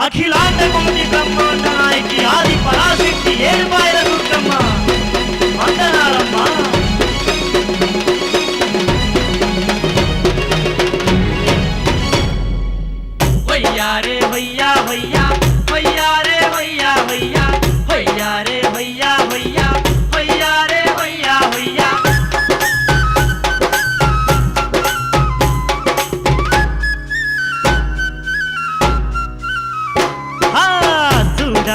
అఖిలాండ కోటి బ్రహ్మాండ నాయకి ఆది పరాశక్తి ఏడుపాయల దుర్గమ్మ. వందనాలమ్మా. వయ్యారే వయ్యా వయ్యా.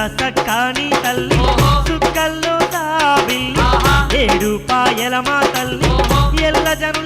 చూడ సక్కాని తల్లి ఓహో. సుక్కల్లో తాబిల్లి ఆహా. ఏడు పాయల మా తల్లి ఎల్ల జనుల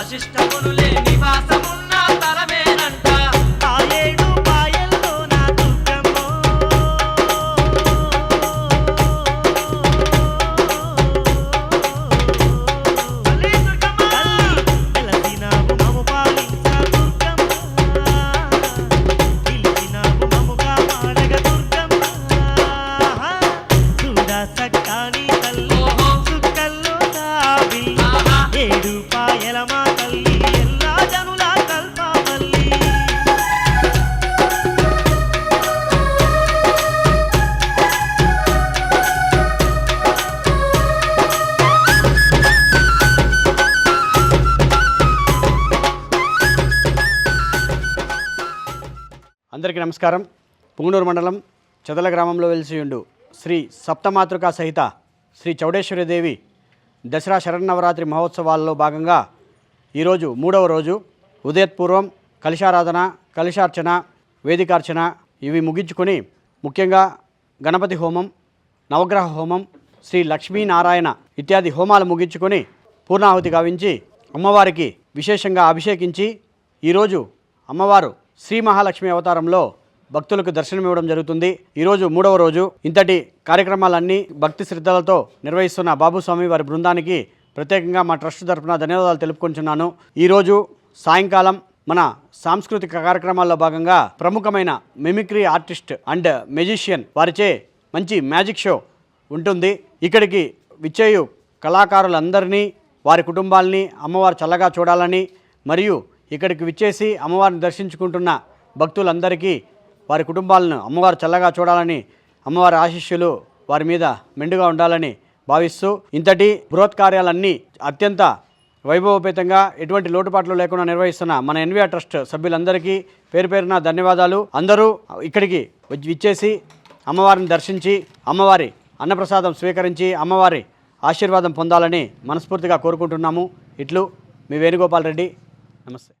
వ్యాస వశిష్ఠ అందరికీ నమస్కారం. పుంగనూరు మండలం చెదల గ్రామంలో వెలిసియుండు శ్రీ సప్తమాతృకా సహిత శ్రీ చౌడేశ్వరిదేవి దసరా శరన్నవరాత్రి మహోత్సవాల్లో భాగంగా ఈరోజు మూడవ రోజు ఉదయత్పూర్వం కలిశారాధన కలిశార్చన వేదికార్చన ఇవి ముగించుకొని ముఖ్యంగా గణపతి హోమం నవగ్రహ హోమం శ్రీ లక్ష్మీనారాయణ ఇత్యాది హోమాలు ముగించుకొని పూర్ణాహుతి గావించి అమ్మవారికి విశేషంగా అభిషేకించి ఈరోజు అమ్మవారు శ్రీ మహాలక్ష్మి అవతారంలో భక్తులకు దర్శనమివ్వడం జరుగుతుంది. ఈరోజు మూడవ రోజు. ఇంతటి కార్యక్రమాలన్నీ భక్తి శ్రద్ధలతో నిర్వహిస్తున్న బాబుస్వామి వారి బృందానికి ప్రత్యేకంగా మా ట్రస్ట్ తరఫున ధన్యవాదాలు తెలుపుకుంటున్నాను. ఈరోజు సాయంకాలం మన సాంస్కృతిక కార్యక్రమాల్లో భాగంగా ప్రముఖమైన మిమిక్రీ ఆర్టిస్ట్ అండ్ మెజిషియన్ వారిచే మంచి మ్యాజిక్ షో ఉంటుంది. ఇక్కడికి విచ్చేయు కళాకారులందరినీ వారి కుటుంబాలని అమ్మవారు చల్లగా చూడాలని మరియు ఇక్కడికి విచ్చేసి అమ్మవారిని దర్శించుకుంటున్న భక్తులందరికీ వారి కుటుంబాలను అమ్మవారు చల్లగా చూడాలని అమ్మవారి ఆశీస్సులు వారి మీద మెండుగా ఉండాలని భావిస్తూ ఇంతటి బృహత్ కార్యాలన్నీ అత్యంత వైభవపేతంగా ఎటువంటి లోటుపాట్లు లేకుండా నిర్వహిస్తున్న మన ఎన్విఆర్ ట్రస్ట్ సభ్యులందరికీ పేరు పేరున ధన్యవాదాలు. అందరూ ఇక్కడికి వచ్చి విచ్చేసి అమ్మవారిని దర్శించి అమ్మవారి అన్నప్రసాదం స్వీకరించి అమ్మవారి ఆశీర్వాదం పొందాలని మనస్ఫూర్తిగా కోరుకుంటున్నాము. ఇట్లు మీ వేణుగోపాల్ రెడ్డి. నమస్తే.